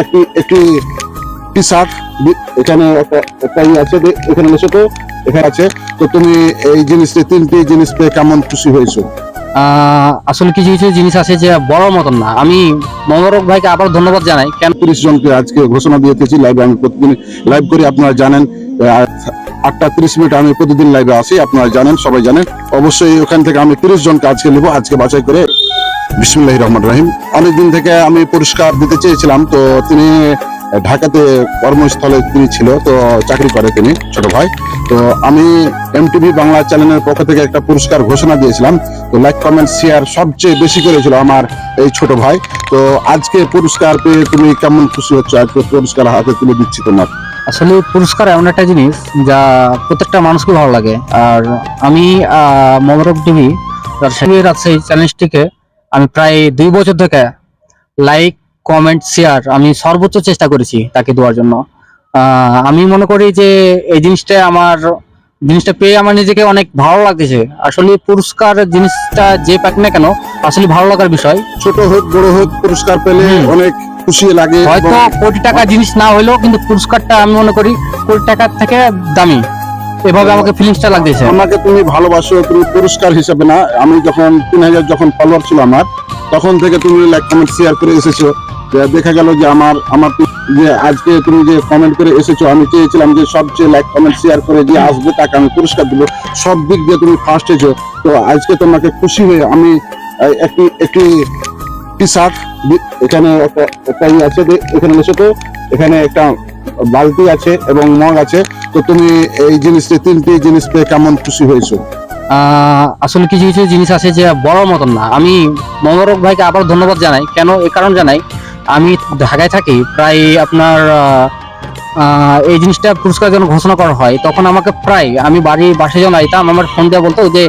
একটি একটি T shirt এখানে একটা একটা ইয়ে আছে এখানে এসে তো এখানে আছে। তো তুমি এই জিনিসটি তিনটি জিনিস পেয়ে কেমন খুশি হয়েছো? আসলে কিছু কিছু জিনিস আছে যে বড় মতন না। আমি মোবারক ভাইকে আবার ধন্যবাদ জানাই কেন তিরিশ জনকে আজকে ঘোষণা দিয়েছি লাইভে আমি প্রতিদিন লাইভ করি আপনারা জানেন। আটটা তিরিশ মিনিট আমি প্রতিদিন লাইভে আসি আপনারা জানেন সবাই জানেন। অবশ্যই ওখান থেকে আমি তিরিশ জনকে আজকে নেব আজকে বাছাই করে বিসমুল্লাহ রহমান রহিম। অনেকদিন থেকে আমি পুরস্কার দিতে চেয়েছিলাম, তো তিনি ঢাকাতে কর্মস্থলে তিনি ছিল, তো চাকরি করে তিনি, ছোট ভাই। তো আমি এমটিভি বাংলা চ্যানেলের পক্ষ থেকে একটা পুরস্কার ঘোষণা দিয়েছিলাম, তো লাইক, কমেন্ট, শেয়ার সবচেয়ে বেশি করেছিল আমার এই ছোট ভাই। তো আজকে পুরস্কার পেয়ে তুমি কেমন খুশি হচ্ছে? আজকে পুরস্কার হাতে তুলে দিচ্ছি তোমার। আসলে পুরস্কার এমন একটা জিনিস যা প্রত্যেকটা মানুষকে ভালো লাগে। আর আমি মোবারক টিভি রাজশাহী রাজশাহী চ্যানেলটিকে আমি প্রায় দুই বছর থেকে লাইক কমেন্ট শেয়ার আমি সর্বোচ্চ চেষ্টা করেছি তাকে দেওয়ার জন্য। আমি মনে করি যে এই জিনিসটা আমার জিনিসটা পেয়ে আমার নিজেকে অনেক ভালো লাগতেছে। আসলে পুরস্কার জিনিসটা যে পাক না কেন আসলে ভালো লাগার বিষয়। ছোট হোক বড় হোক পুরস্কার পেলে। অনেক খুশি লাগে হয়তো কোটি টাকা জিনিস না হলেও কিন্তু পুরস্কারটা আমি মনে করি কোটি টাকার থেকে দামি। এভাবে আমাকে ফিলিংসটা লাগতেছে। আমাকে তুমি ভালোবাসো, তুমি পুরস্কার হিসাবে না। আমি যখন তিন হাজার যখন ফলোয়ার ছিল আমার, তখন থেকে তুমি লাইক কমেন্ট শেয়ার করে এসেছ। দেখা গেল যে আমার আমার যে আজকে তুমি যে কমেন্ট করে এসেছ, আমি চেয়েছিলাম যে সবচেয়ে লাইক কমেন্ট শেয়ার করে যে আসবে তাকে আমি পুরস্কার দিব। সব দিক দিয়ে তুমি ফার্স্ট হয়েছো তো আজকে তোমাকে খুশি হয়ে আমি একটি একটি টি শার্ট এখানে একটা একটা ইয়ে আছে এখানে এসে তো, এখানে একটা বালতি আছে এবং মগ আছে। তো তুমি এই জিনিসটি, তিনটি জিনিস পেয়ে কেমন খুশি হয়েছো? আসলে কিছু কিছু জিনিস আছে যে বড় মতন না। আমি মোবারক ভাইকে আবার ধন্যবাদ জানাই। কেন? এই কারণ জানাই, আমি ঢাকায় থাকি, প্রায় আপনার এই জিনিসটা পুরস্কার যখন ঘোষণা করা হয়, তখন আমাকে প্রায়, আমি বাড়ি, বাসে যখন আইতাম, আমার ফোন দিয়ে বলতো যে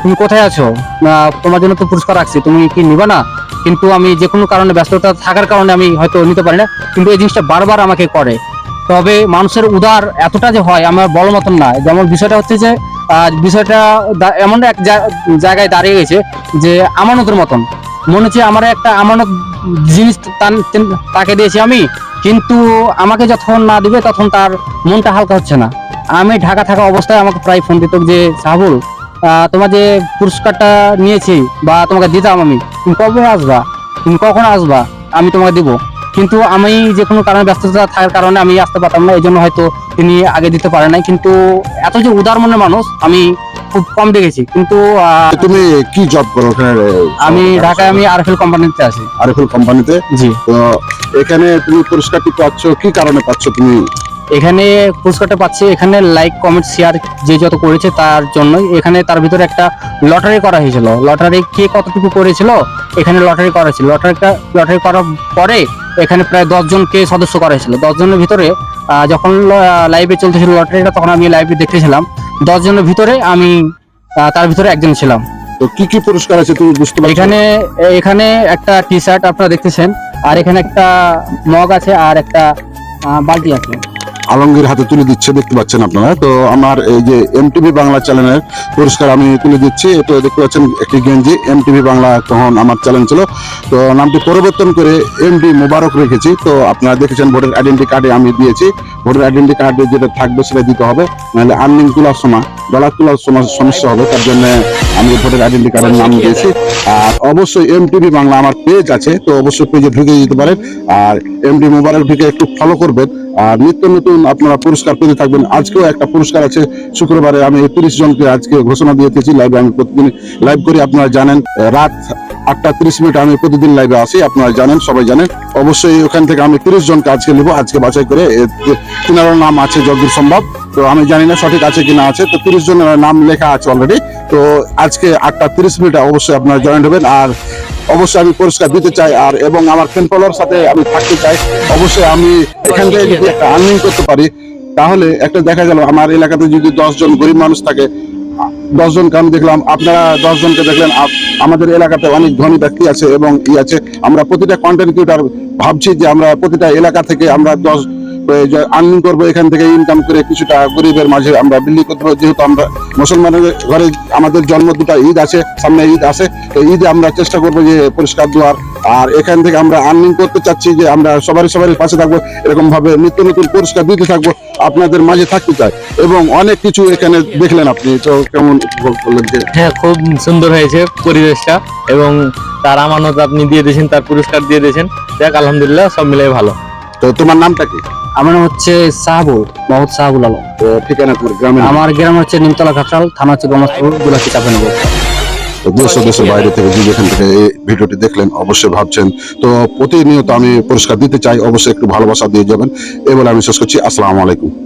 তুমি কোথায় আছো? তোমার জন্য তো পুরস্কার রাখছি, তুমি কি নিবে না? কিন্তু আমি যে কোনো কারণে, ব্যস্ততা থাকার কারণে আমি হয়তো নিতে পারি না। কিন্তু এই জিনিসটা বারবার আমাকে করে। তবে মানুষের উদার এতটা যে হয়, আমার বড় মতন না। যেমন বিষয়টা হচ্ছে যে বিষয়টা এমন এক জায়গায় দাঁড়িয়ে গেছে যে, আমানতের মতন। মনে হচ্ছে আমার একটা আমানত জিনিস তাকে দিয়েছি আমি, কিন্তু আমাকে যখন না দিবে তখন তার মনটা হালকা হচ্ছে না। আমি ঢাকা থাকা অবস্থায় আমাকে প্রায় ফোন দিত যে সাহুল তোমার যে পুরস্কারটা নিয়েছি বা তোমাকে দিতাম আমি, তুমি কবে আসবা? তুমি কখন আসবা? আমি তোমাকে দিব। কিন্তু আমি যে কোনো কারণে ব্যস্ততা থাকার কারণে আমি আসতে পারতাম না এই জন্য হয়তো তিনি আগে দিতে পারে নাই। কিন্তু এত যে উদার মনের মানুষ আমি খুব কম দেখেছি। কিন্তু তুমি কি জব করো ওখানে? আমি ঢাকায় আমি আরএফএল কোম্পানিতে আছি। আরিফুল কোম্পানিতে জি। তো এখানে তুমি পুরস্কারটি পাচ্ছ? কি কারণে পাচ্ছ তুমি? এখানে পুরস্কারটা পাচ্ছি এখানে লাইক কমেন্ট শেয়ার যে যত করেছে তার জন্যই। এখানে তার ভিতরে একটা লটারি করা হয়েছিল। লটারি কে কতটুকু করেছিল? এখানে লটারি করা ছিল লটারিটা লটারি করার পরে এখানে প্রায় দশজনকে সদস্য করা হয়েছিল। দশজনের ভিতরে যখন লাইভে চলতেছিল লটারিটা তখন আমি লাইভে দেখতেছিলাম। দশজনের ভিতরে আমি তার ভিতরে একজন ছিলাম। তো কি কি পুরস্কার আছে তুমি বুঝতে পারছ? এখানে এখানে একটা টি শার্ট আপনারা দেখতেছেন আর এখানে একটা মগ আছে আর একটা বালতি আছে। আলমগীর হাতে তুলে দিচ্ছে, দেখতে পাচ্ছেন আপনারা। তো আমার এই যে এমটিভি বাংলা চ্যানেলের পুরস্কার আমি তুলে দিচ্ছি, তো দেখতে পাচ্ছেন একটি গেঞ্জি এমটিভি বাংলা তখন আমার চ্যানেল ছিল। তো নামটি পরিবর্তন করে এমডি মোবারক রেখেছি, তো আপনারা দেখেছেন ভোটার আইডেন্টি কার্ডে আমি দিয়েছি। ভোটার আইডেন্টি কার্ডে যেটা থাকবে সেটা দিতে হবে। নাহলে আর্নিং তোলার সময় ডলার তোলার সময় সমস্যা হবে তার জন্য আমি ভোটার আইডেন্টি কার্ডের নাম দিয়েছি। আর অবশ্যই এমটিভি বাংলা আমার পেজ আছে তো অবশ্যই পেজে ঢুকে দিতে পারেন। আর এমডি মোবারক ঢুকে একটু ফলো করবেন। আর নিত্য নতুন আপনারা পুরস্কার পেতে থাকবেন। আজকেও একটা পুরস্কার আছে। শুক্রবারে আমি তিরিশ জনকে আজকে ঘোষণা দিয়ে দিয়েছি। লাইভে আমি প্রতিদিন লাইভ করি আপনারা জানেন। রাত আটটা তিরিশ মিনিট আমি প্রতিদিন লাইভে আসি আপনারা জানেন, সবাই জানেন। অবশ্যই ওখান থেকে আমি তিরিশ জনকে আজকে নেব, আজকে বাছাই করে। তিনারও নাম আছে যতদূর সম্ভব। তো আমি জানি না সঠিক আছে কিনা আছে। তো তিরিশ জনের নাম লেখা আছে অলরেডি তো আজকে আটটা তিরিশ মিনিটে অবশ্যই আপনারা জয়েন হবেন। আর অবশ্যই আমি পুরস্কার দিতে চাই। আর এবং আমার ফ্যান ফলোয়ার সাথে আমি থাকতে চাই। অবশ্যই আমি এখান থেকে একটা আর্নিং করতে পারি, তাহলে একটা দেখা গেল, আমার এলাকাতে যদি দশ জন গরিব মানুষ থাকে দশ জনকে আমি দেখলাম, আপনারা দশজনকে দেখলেন আমাদের এলাকাতে অনেক ধনী ব্যক্তি আছে এবং ই আছে। আমরা প্রতিটা কন্টেন্ট ক্রিয়েটার ভাবছি যে আমরা প্রতিটা এলাকা থেকে আমরা দশ আর্নিং করব, এখান থেকে ইনকাম করে কিছুটা গরিবের মাঝে আমরা বিল্লি করতে যেহেতু আমরা মুসলমানের ঘরে আমাদের জন্ম দুটা ঈদ আছে, সামনে ঈদ আছে, তো ঈদে আমরা চেষ্টা করব যে পরিষ্কার দেওয়ার আর এখান থেকে আমরা আর্নিং করতে চাচ্ছি যে আমরা সবারই সবারই পাশে থাকব এরকম ভাবে নিত্য নতুন পুরস্কার দিতে থাকব আপনাদের মাঝে থাকতে চাই এবং অনেক কিছু এখানে দেখলেন আপনি। তো কেমন উপভোগ করলেন যে হ্যাঁ খুব সুন্দর হয়েছে পরিবেশটা এবং তার আমানত আপনি দিয়ে দিয়েছেন তার পুরস্কার দিয়ে দিয়েছেন। দেখ আলহামদুলিল্লাহ সব মিলাই ভালো। তো তোমার নামটা কি? আমার নাম হচ্ছে সাহাবুল মোহাম্মদ সাহাবুল আলম। তো ঠিকানা গ্রামে আমার গ্রাম হচ্ছে নিমতলা ঘাটাল থানা হচ্ছে গমাসপুর জেলা চাপানগর দেশ ও দেশের বাইরে থেকে যে যেখান থেকে এই ভিডিওটি দেখলেন অবশ্যই ভাবছেন। তো প্রতিনিয়ত আমি পুরস্কার দিতে চাই অবশ্যই একটু ভালোবাসা দিয়ে যাবেন। এবার বলে আমি শেষ করছি। আসসালামু আলাইকুম।